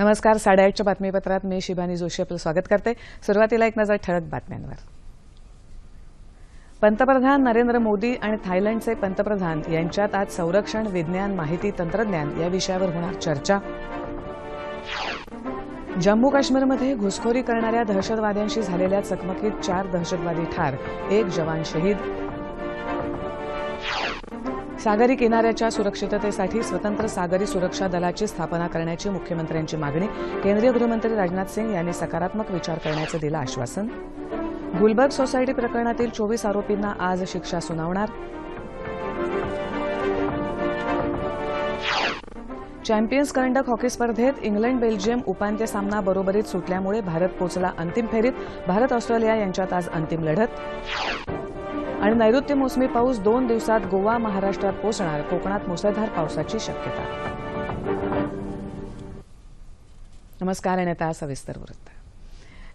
नमस्कार साडेआठच्या बातमीपत्रात मी शिबानी जोशी आपलं स्वागत करते. सुरुवातीला एक नजर ठळक बातम्यांवर. पंतप्रधान नरेंद्र मोदी आणि थायलंडचे पंतप्रधान यांच्यात आज संरक्षण विज्ञान माहिती तंत्रज्ञान या विषयावर होणार चर्चा. जम्मू काश्मीरमध्ये घुसखोरी करणाऱ्या दहशतवाद्यांशी झालेल्या चकमकीत चार दहशतवादी ठार एक जवान शहीद सागरी किनाऱ्याच्या सुरक्षिततेसाठी स्वतंत्र सागरी सुरक्षा दलाची स्थापना करण्याची मुख्यमंत्र्यांची मागणी. केंद्रीय गृहमंत्री राजनाथ सिंग यांनी सकारात्मक विचार करण्याचं दिलं आश्वासन. गुलबर्ग सोसायटी प्रकरणातील चोवीस आरोपींना आज शिक्षा सुनावणार. चॅम्पियन्स करंडक हॉकी स्पर्धेत इंग्लंड बेल्जियम उपांत्य सामना बरोबरीत सुटल्यामुळे भारत पोचला अंतिम फेरीत. भारत ऑस्ट्रेलिया यांच्यात आज अंतिम लढत. आणि नैऋत्य मोसमी पाऊस दोन दिवसात गोवा महाराष्ट्रात पोचणार कोकणात मुसळधार पावसाची शक्यता. नमस्कार आणि आता सविस्तर वृत्त.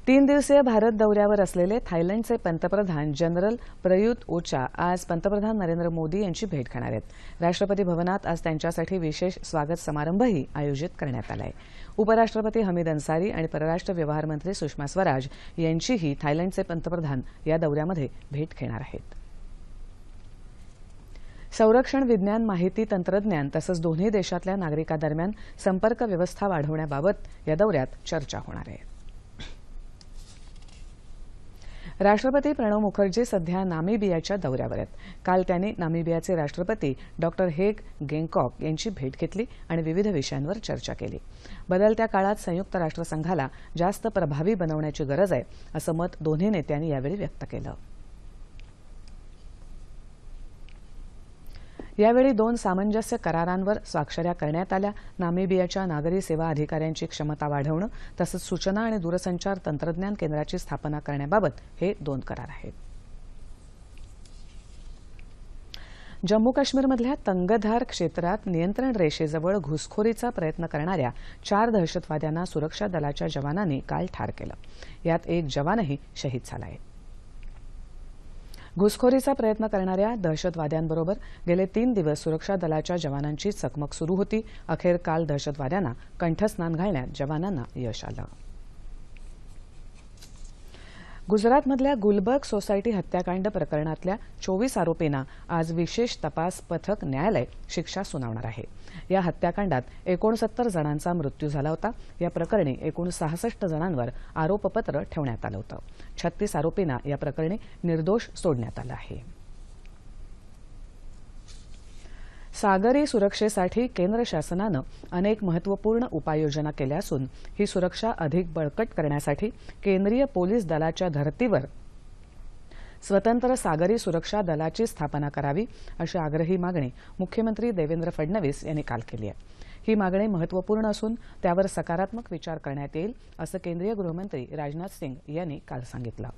तीन दिवसीय भारत दौऱ्यावर असलेले थायलंडचे पंतप्रधान जनरल प्रयुत ओचा आज पंतप्रधान नरेंद्र मोदी यांची भेट घेणार आहेत. राष्ट्रपती भवनात आज त्यांच्यासाठी विशेष स्वागत समारंभही आयोजित करण्यात आला आहे उपराष्ट्रपती हमीद अन्सारी आणि परराष्ट्र व्यवहार मंत्री सुषमा स्वराज यांचीही थायलंडचे पंतप्रधान या दौऱ्यामध्ये भेट घेणार आहेत. संरक्षण विज्ञान माहिती तंत्रज्ञान तसंच दोन्ही देशातल्या नागरिकांदरम्यान संपर्क व्यवस्था वाढवण्याबाबत या दौऱ्यात चर्चा होणार आहे. राष्ट्रपती प्रणव मुखर्जी सध्या नामिबियाच्या दौऱ्यावर आहेत. काल त्यांनी नामिबियाचे राष्ट्रपती डॉक्टर हेग गेंकॉक यांची भेट घेतली आणि विविध विषयांवर चर्चा केली. बदलत्या काळात संयुक्त राष्ट्रसंघाला जास्त प्रभावी बनवण्याची गरज आहे असं मत दोन्ही नेत्यांनी यावेळी व्यक्त केलं. यावेळी दोन सामंजस्य करारांवर स्वाक्षऱ्या करण्यात आल्या. नामिबियाच्या नागरी सेवा अधिकाऱ्यांची क्षमता वाढवणं तसंच सूचना आणि दूरसंचार तंत्रज्ञान केंद्राची स्थापना करण्याबाबत हे दोन करार आहेत. जम्मू काश्मीरमधल्या तंगधार क्षेत्रात नियंत्रण रेषेजवळ घुसखोरीचा प्रयत्न करणाऱ्या चार दहशतवाद्यांना सुरक्षा दलाच्या जवानांनी काल ठार केलं. यात एक जवानही शहीद झाला आहे. घुसखोरीचा प्रयत्न करणाऱ्या दहशतवाद्यांबरोबर गेले तीन दिवस सुरक्षा दलाच्या जवानांची चकमक सुरू होती. अखेर काल दहशतवाद्यांना कंठस्नान घालण्यात जवानांना यश आलं. गुजरातमधल्या गुलबर्ग सोसायटी हत्याकांड प्रकरणातल्या चोवीस आरोपींना आज विशेष तपास पथक न्यायालय शिक्षा सुनावणार आहे. या हत्याकांडात एकोणसत्तर जणांचा मृत्यू झाला होता. या प्रकरणी एकूण सहासष्ट जणांवर आरोपपत्र ठेवण्यात आलं होतं. छत्तीस आरोपींना या प्रकरणी निर्दोष सोडण्यात आलं आहे. सागरी सुरक्षेसाठी केंद्र शासनानं अनेक महत्त्वपूर्ण उपाययोजना केल्या असून ही सुरक्षा अधिक बळकट करण्यासाठी केंद्रीय पोलीस दलाच्या धर्तीवर स्वतंत्र सागरी सुरक्षा दलाची स्थापना करावी अशी आग्रही मागणी मुख्यमंत्री देवेंद्र फडणवीस यांनी काल केली आहे. ही मागणी महत्त्वपूर्ण असून त्यावर सकारात्मक विचार करण्यात येईल असं केंद्रीय गृहमंत्री राजनाथ सिंग यांनी काल सांगितलं.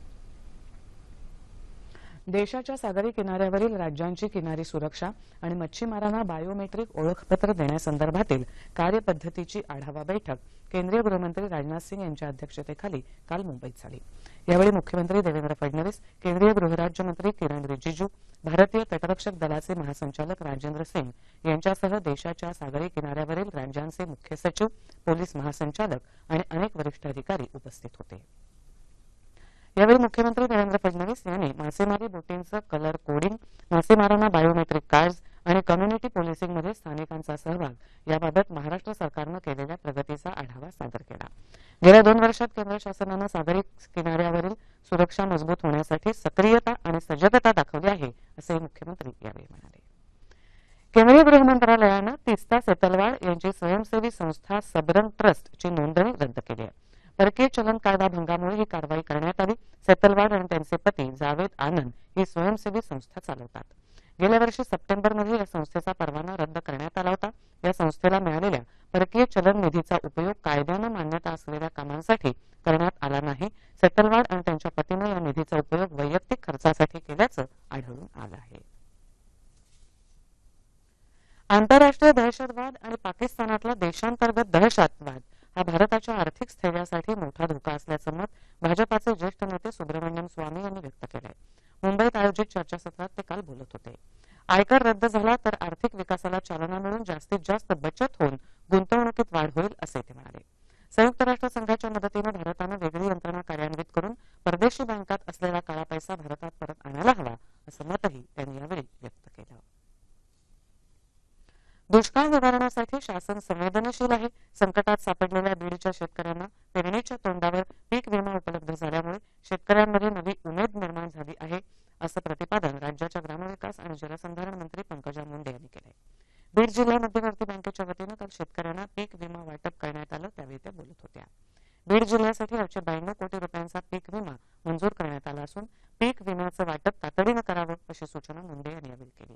देशाच्या सागरी किनाऱ्यावरील राज्यांची किनारी सुरक्षा आणि मच्छीमारांना बायोमेट्रिक ओळखपत्र देण्यासंदर्भातील कार्यपद्धतीची आढावा बैठक केंद्रीय गृहमंत्री राजनाथ सिंग यांच्या अध्यक्षतेखाली काल मुंबईत झाली. यावेळी मुख्यमंत्री देवेंद्र फडणवीस केंद्रीय गृहराज्यमंत्री किरण रिजिजू भारतीय तटरक्षक दलाचे महासंचालक राजेंद्र सिंग यांच्यासह देशाच्या सागरी किनाऱ्यावरील राज्यांचे मुख्य सचिव पोलीस महासंचालक आणि अनेक वरिष्ठ अधिकारी उपस्थित होते. यावेळी मुख्यमंत्री देवेंद्र फडणवीस यांनी मासेमारी बोटींचं कलर कोडिंग मासेमारांना बायोमेट्रिक कार्ड्स आणि कम्युनिटी पोलिसिंगमध्ये स्थानिकांचा सहभाग याबाबत महाराष्ट्र सरकारनं केलेल्या प्रगतीचा आढावा सादर केला. गेल्या दोन वर्षात केंद्र शासनानं सागरी किनाऱ्यावरील सुरक्षा मजबूत होण्यासाठी सक्रियता आणि सजगता दाखवली आहे असंही मुख्यमंत्री यावेळी म्हणाले. केंद्रीय गृह मंत्रालयानं तिस्ता सेतलवाड यांची स्वयंसेवी संस्था सबरन ट्रस्टची नोंदणी रद्द केली आहे. परकीय चलन कायदा भंगामुळे ही कारवाई करण्यात आली. सेतलवाड आणि त्यांचे पती जावेद आनंद ही स्वयंसेवी संस्था चालवतात. गेल्या वर्षी सप्टेंबरमध्ये या संस्थेचा परवाना रद्द करण्यात आला होता. या संस्थेला मिळालेल्या परकीय चलन निधीचा उपयोग कायद्यानं मान्यता असलेल्या कामांसाठी करण्यात आला नाही. सेतलवाड आणि त्यांच्या पतीनं या निधीचा उपयोग वैयक्तिक खर्चासाठी केल्याचं आढळून आलं आहे. आंतरराष्ट्रीय दहशतवाद आणि पाकिस्तानातला देशांतर्गत दहशतवाद हा भारताच्या आर्थिक स्थैर्यासाठी मोठा धोका असल्याचं मत भाजपाचे ज्येष्ठ नेते सुब्रमण्यम स्वामी यांनी व्यक्त केलंय. मुंबईत आयोजित चर्चासत्रात ते काल बोलत होते. आयकर रद्द झाला तर आर्थिक विकासाला चालना मिळून जास्तीत जास्त बचत होऊन गुंतवणुकीत वाढ होईल असे ते म्हणाले. संयुक्त राष्ट्र संघाच्या मदतीनं भारतानं वेगळी यंत्रणा कार्यान्वित करून परदेशी बँकात असलेला काळा पैसा भारतात परत आणायला हवा असं मतही त्यांनी यावेळी व्यक्त केलं. दुष्काळ निवारणासाठी शासन संवेदनशील आहे. संकटात सापडलेल्या बीडच्या शेतकऱ्यांना पेरणीच्या तोंडावर पीक विमा उपलब्ध झाल्यामुळे शेतकऱ्यांमध्ये नवी उमेद निर्माण झाली आहे असं प्रतिपादन राज्याच्या ग्रामविकास आणि जलसंधारण मंत्री पंकजा मुंडे यांनी केलंय. बीड जिल्हा मध्यवर्ती बँकेच्या वतीनं काल शेतकऱ्यांना पीक विमा वाटप करण्यात आलं त्यावेळी त्या बोलत होत्या. बीड जिल्ह्यासाठी आठशे ब्याण्णव कोटी रुपयांचा पीक विमा मंजूर करण्यात आला असून पीक विम्याचं वाटप तातडीनं करावं अशी सूचना मुंडे यांनी यावेळी केली.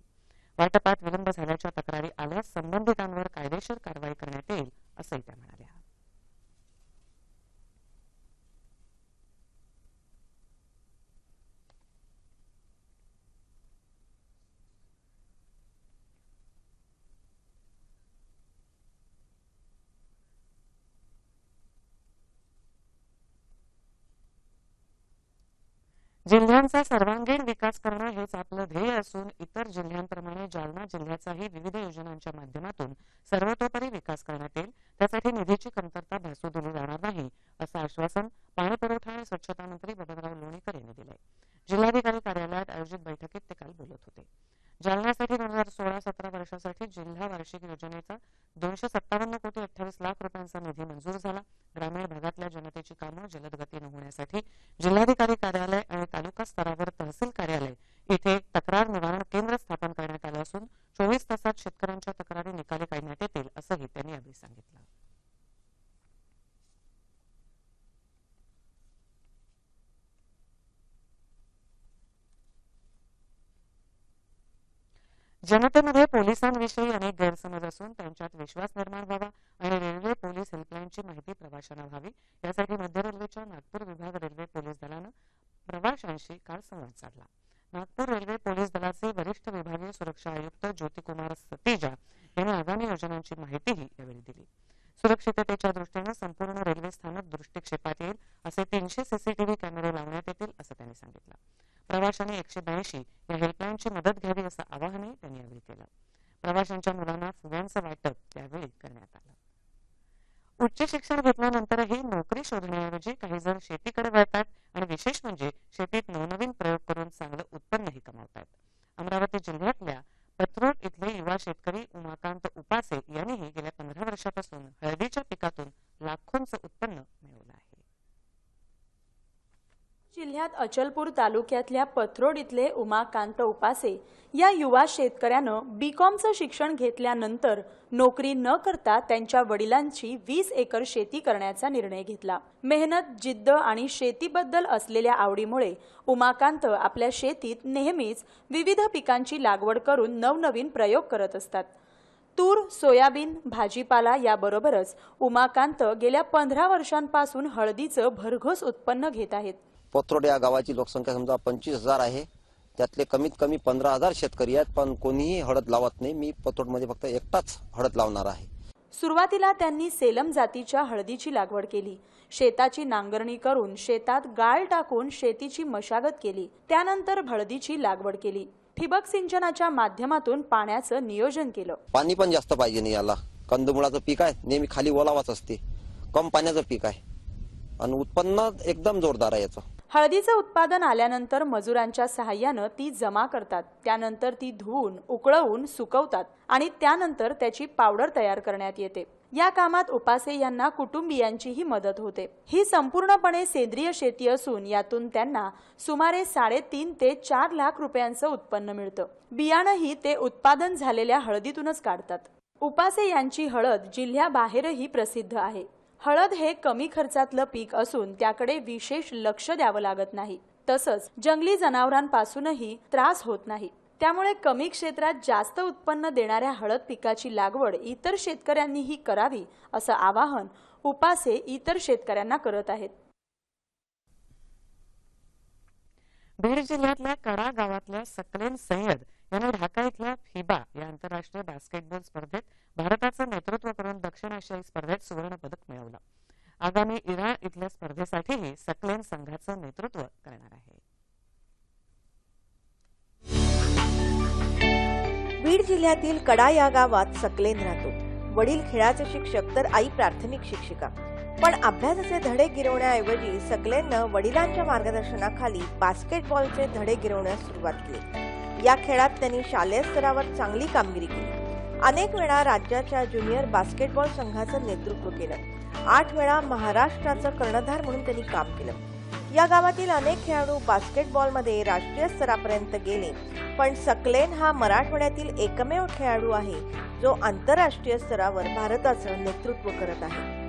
वाटपात विलंब झाल्याच्या तक्रारी आल्यास संबंधितांवर कायदेशीर कारवाई करण्यात येईल असंही त्या म्हणाल्या. जिल्ह्यांचा सर्वांगीण विकास करणं हेच आपलं ध्येय असून इतर जिल्ह्यांप्रमाणे जालना जिल्ह्याचाही विविध योजनांच्या माध्यमातून सर्वतोपरी विकास करण्यात येईल. त्यासाठी निधीची कमतरता भासू दिली जाणार नाही असं आश्वासन पाणीपुरवठा आणि स्वच्छता मंत्री बबनराव लोणीकर यांनी दिलंय. जिल्हाधिकारी कार्यालयात आयोजित बैठकीत ते काल बोलत होते. जालन्यासाठी दोन हजार सोळा सतरा वर्षासाठी जिल्हा वार्षिक योजनेचा दोनशे सत्तावन्न कोटी अठ्ठावीस लाख रुपयांचा निधी मंजूर झाला. ग्रामीण भागातल्या जनतेची कामं जलद गतीनं होण्यासाठी जिल्हाधिकारी कार्यालय आणि तालुका स्तरावर तहसील कार्यालय इथे तक्रार निवारण केंद्र स्थापन करण्यात आलं असून चोवीस तासात शेतकऱ्यांच्या तक्रारी निकाली काढण्यात येतील असंही त्यांनी यावेळी सांगितलं. जनतेमध्ये पोलिसांविषयी अनेक गैरसमज असून त्यांच्यात विश्वास निर्माण व्हावा आणि रेल्वे पोलीस हेल्पलाईनची माहिती प्रवाशांना व्हावी. यासाठी मध्य रेल्वेच्या नागपूर विभाग रेल्वे पोलीस दलानं प्रवाशांशी काल संवाद साधला. नागपूर रेल्वे पोलीस दलाचे वरिष्ठ विभागीय सुरक्षा आयुक्त ज्योतिकुमार सतीजा यांनी आगामी योजनांची माहितीही यावेळी दिली. सुरक्षिततेच्या दृष्टीनं संपूर्ण रेल्वे स्थानक दृष्टिक्षेपात येईल असे तीनशे सीसीटीव्ही कॅमेरे लावण्यात येतील असं त्यांनी सांगितलं. प्रवाशांनी एकशे ब्याऐंशी या हेल्पलाईनची मदत घ्यावी असं आवाहनही त्यांनी यावेळी केलं प्रवाशांच्या मुलांना फुग्यांचं वाटप त्यावेळी करण्यात आलं उच्च शिक्षण घेतल्यानंतरही नोकरी शोधण्याऐवजी काही जण शेतीकडे वळतात आणि विशेष म्हणजे शेतीत नवनवीन प्रयोग करून चांगलं उत्पन्नही कमावतात अमरावती जिल्ह्यातल्या पत्रोट इथले युवा शेतकरी उमाकांत उपासे यांनीही गेल्या पंधरा वर्षापासून हळदीच्या पिकातून लाखोंचं उत्पन्न मिळवलं आहे जिल्ह्यात अचलपूर तालुक्यातल्या पथरोड इथले उमाकांत उपासे या युवा शेतकऱ्यानं बीकॉमचं शिक्षण घेतल्यानंतर नोकरी न करता त्यांच्या वडिलांची वीस एकर शेती करण्याचा निर्णय घेतला. मेहनत जिद्द आणि शेतीबद्दल असलेल्या आवडीमुळे उमाकांत आपल्या शेतीत नेहमीच विविध पिकांची लागवड करून नवनवीन प्रयोग करत असतात. तूर सोयाबीन भाजीपाला याबरोबरच उमाकांत गेल्या पंधरा वर्षांपासून हळदीचं भरघोस उत्पन्न घेत आहेत. पोथरोड या गावाची लोकसंख्या समजा पंचवीस हजार आहे. त्यातले कमीत कमी पंधरा हजार शेतकरी आहेत पण कोणीही हळद लावत नाही. मी पथरोडमध्ये फक्त एकटाच हळद लावणार आहे. सुरुवातीला त्यांनी सेलम जातीच्या हळदीची लागवड केली. शेताची नांगरणी करून शेतात गाळ टाकून शेतीची मशागत केली. त्यानंतर हळदीची लागवड केली. ठिबक सिंचनाच्या माध्यमातून पाण्याचं नियोजन केलं. पाणी पण जास्त पाहिजे नाही याला. कंदमुळाचं पीक आहे. नेहमी खाली ओलावाच असते. कम पाण्याचं पीक आहे. आणि उत्पन्न एकदम जोरदार आहे याचं. हळदीचं उत्पादन आल्यानंतर मजुरांच्या सहाय्यानं ती जमा करतात. त्यानंतर ती धुवून उकळवून सुकवतात आणि त्यानंतर त्याची पावडर तयार करण्यात येते. या कामात उपासे यांना कुटुंबियांचीही मदत होते. ही संपूर्णपणे सेंद्रिय शेती असून यातून त्यांना सुमारे साडेतीन ते चार लाख रुपयांचं उत्पन्न मिळतं. बियाणंही ते उत्पादन झालेल्या हळदीतूनच काढतात. उपासे यांची हळद जिल्ह्याबाहेरही प्रसिद्ध आहे. हळद हे कमी खर्चातलं पीक असून त्याकडे विशेष लक्ष द्यावं लागत नाही. तसंच जंगली जनावरांपासूनही त्रास होत नाही. त्यामुळे कमी क्षेत्रात जास्त उत्पन्न देणाऱ्या हळद पिकाची लागवड इतर शेतकऱ्यांनीही करावी असं आवाहन उपासे इतर शेतकऱ्यांना करत आहेत. बीड जिल्ह्यातल्या कडा गावातल्या सकलेन सय्यद यानं ढाका इथल्या फिबा या आंतरराष्ट्रीय बास्केटबॉल स्पर्धेत भारताचं नेतृत्व करून दक्षिण आशियाई स्पर्धेत सुवर्ण पदक मिळवलं. आगामी इराण इथल्या स्पर्धेसाठीही सकलेन संघाचं नेतृत्व करणार आहे. बीड जिल्ह्यातील कडा या गावात सकलेन राहतो वडील खेळाचे शिक्षक तर आई प्राथमिक शिक्षिका. पण अभ्यासाचे धडे गिरवण्याऐवजी सकलेनं वडिलांच्या मार्गदर्शनाखाली बास्केटबॉलचे धडे गिरवण्यास सुरुवात केली. या खेळात त्यांनी शालेय स्तरावर चांगली कामगिरी केली. अनेक वेळा राज्याच्या ज्युनियर बास्केटबॉल संघाचं नेतृत्व केलं. आठ वेळा महाराष्ट्राचं कर्णधार म्हणून त्यांनी काम केलं. या गावातील अनेक खेळाडू बास्केटबॉलमध्ये राष्ट्रीय स्तरापर्यंत गेले पण सकलेन हा मराठवाड्यातील एकमेव खेळाडू आहे जो आंतरराष्ट्रीय स्तरावर भारताचं नेतृत्व करत आहे.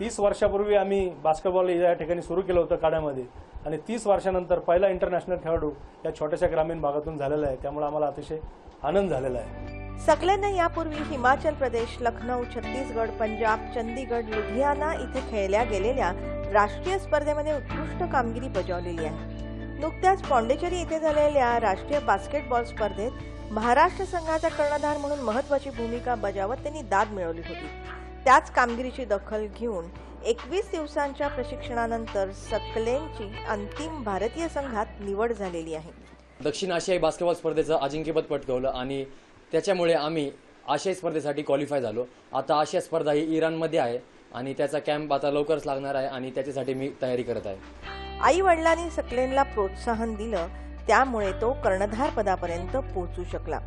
तीस वर्षापूर्वी आम्ही बास्केटबॉल या ठिकाणी सुरू केलं होतं काड्यामध्ये. आणि तीस वर्षानंतर पहिला इंटरनॅशनल खेळाडू या छोट्याशा ग्रामीण भागातून झालेला आहे. त्यामुळे आम्हाला अतिशय आनंद झालेला आहे. सकलेनं यापूर्वी हिमाचल प्रदेश लखनौ छत्तीसगड पंजाब चंदीगड लुधियाना इथे खेळल्या गेलेल्या राष्ट्रीय स्पर्धेमध्ये उत्कृष्ट कामगिरी बजावलेली आहे. नुकत्याच पॉंडेचेरी इथे झालेल्या राष्ट्रीय बास्केटबॉल स्पर्धेत महाराष्ट्र संघाचा कर्णधार म्हणून महत्वाची भूमिका बजावत त्यांनी दाद मिळवली होती. त्याच कामगिरीची दखल घेऊन एकवीस दिवसांच्या प्रशिक्षणानंतर सकलेनची अंतिम भारतीय संघात निवड झालेली आहे. दक्षिण आशियाई बास्केटबॉल स्पर्धेचं अजिंक्यपद पटकावलं आणि त्याच्यामुळे आम्ही आशियाई स्पर्धेसाठी क्वालिफाय झालो. आता आशिया स्पर्धा ही इराणमध्ये आहे आणि त्याचा कॅम्प आता लवकरच लागणार आहे आणि त्याच्यासाठी मी तयारी करत आहे. आई वडिलांनी सकलेनला प्रोत्साहन दिलं त्यामुळे तो कर्णधार पदापर्यंत पोहोचू शकला.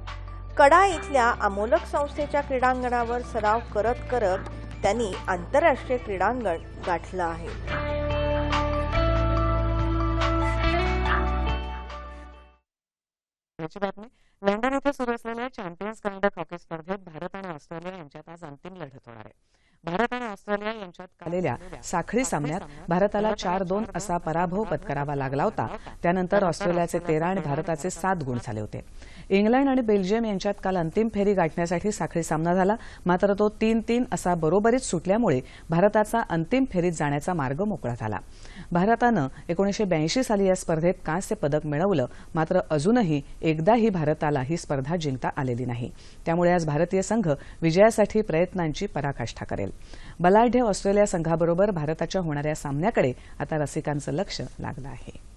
कडा इथल्या अमोलक संस्थेच्या क्रीडांगणावर सराव करत करत त्यांनी आंतरराष्ट्रीय क्रीडांगण गाठलं आहे. लंडन इथे सुरू असलेल्या चॅम्पियन्स करंडक हॉकी स्पर्धेत भारत आणि ऑस्ट्रेलिया यांच्यात आज अंतिम लढत होणार आहे. भारत आणि ऑस्ट्रेलिया यांच्यात आलेल्या साखळी सामन्यात भारताला चार दोन असा पराभव पत्करावा लागला होता. त्यानंतर ऑस्ट्रेलियाचे तेरा आणि भारताचे सात गुण झाले होते. इंग्लंड आणि बेल्जियम यांच्यात काल अंतिम फेरी गाठण्यासाठी साखळी सामना झाला. मात्र तो तीन तीन असा बरोबरीत सुटल्यामुळे भारताचा अंतिम फेरीत जाण्याचा मार्ग मोकळा झाला. भारतानं एकोणीशे ब्याऐंशी साली या स्पर्धेत कांस्य पदक मिळवलं. मात्र अजूनही एकदाही भारताला ही स्पर्धा जिंकता आलेली नाही. त्यामुळे आज भारतीय संघ विजयासाठी प्रयत्नांची पराकाष्ठा करेल. बलाढ्य ऑस्ट्रेलिया संघाबरोबर भारताच्या होणाऱ्या सामन्याकडे आता रसिकांचं लक्ष लागलं आहे.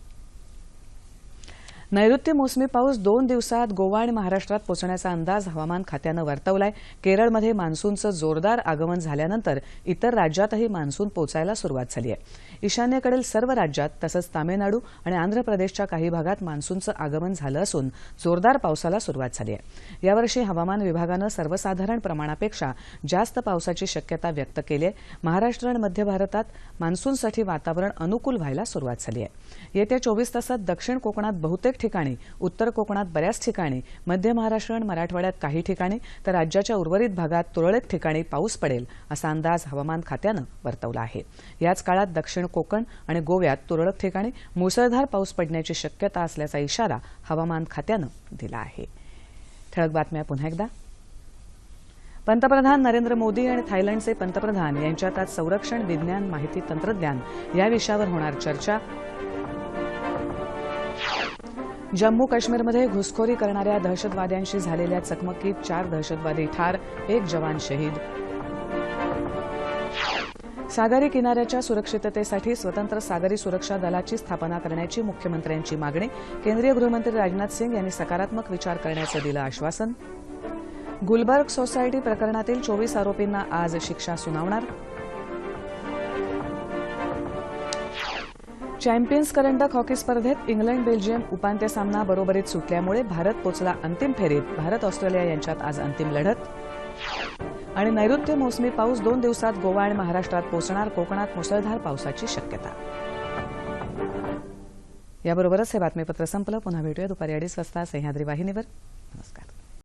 नैऋत्य मोसमी पाऊस दोन दिवसात गोवा आणि महाराष्ट्रात पोचण्याचा अंदाज हवामान खात्यानं वर्तवलाय. केरळमध्ये मान्सूनचं जोरदार आगमन झाल्यानंतर इतर राज्यातही मान्सून पोचायला सुरुवात झाली आहे. ईशान्येकडील सर्व राज्यात तसंच तामिळनाडू आणि आंध्र प्रदेशच्या काही भागात मान्सूनचं आगमन झालं असून जोरदार पावसाला सुरुवात झाली आहे. यावर्षी हवामान विभागानं सर्वसाधारण प्रमाणापेक्षा जास्त पावसाची शक्यता व्यक्त केली आहे. महाराष्ट्र आणि मध्य भारतात मान्सूनसाठी वातावरण अनुकूल व्हायला सुरुवात झाली आहे. येत्या चोवीस तासात दक्षिण कोकणात बहुतेक ठिकाणी उत्तर कोकणात बऱ्याच ठिकाणी मध्य महाराष्ट्र आणि मराठवाड्यात काही ठिकाणी तर राज्याच्या उर्वरित भागात तुरळक ठिकाणी पाऊस पडेल असा अंदाज हवामान खात्यानं वर्तवला आहे. याच काळात दक्षिण कोकण आणि गोव्यात तुरळक ठिकाणी मुसळधार पाऊस पडण्याची शक्यता असल्याचा इशारा हवामान खात्यानं दिला आहे. ठळक बातम्या पुन्हा एकदा. पंतप्रधान नरेंद्र मोदी आणि थायलंडचे पंतप्रधान यांच्यात आज संरक्षण विज्ञान माहिती तंत्रज्ञान या विषयावर होणार चर्चा. जम्मू काश्मीरमध्ये घुसखोरी करणाऱ्या दहशतवाद्यांशी झालेल्या चकमकीत चार दहशतवादी ठार एक जवान शहीद. सागरी किनाऱ्याच्या सुरक्षिततेसाठी स्वतंत्र सागरी सुरक्षा दलाची स्थापना करण्याची मुख्यमंत्र्यांची मागणी केंद्रीय गृहमंत्री राजनाथ सिंग यांनी सकारात्मक विचार करण्याचं दिलं आश्वासन. गुलबर्ग सोसायटी प्रकरणातील चोवीस आरोपींना आज शिक्षा सुनावणार. चॅम्पियन्स करंडक हॉकी स्पर्धेत इंग्लंड बेल्जियम उपांत्य सामना बरोबरीत सुटल्यामुळे भारत पोचला अंतिम फेरीत. भारत ऑस्ट्रेलिया यांच्यात आज अंतिम लढत. आणि नैऋत्य मोसमी पाऊस दोन दिवसात गोवा आणि महाराष्ट्रात पोचणार. कोकणात मुसळधार पावसाची शक्यता. याबरोबरच हे बातमीपत्र संपलं. पुन्हा भेटूया दुपारी अडीच वाजता सह्याद्री वाहिनीवर.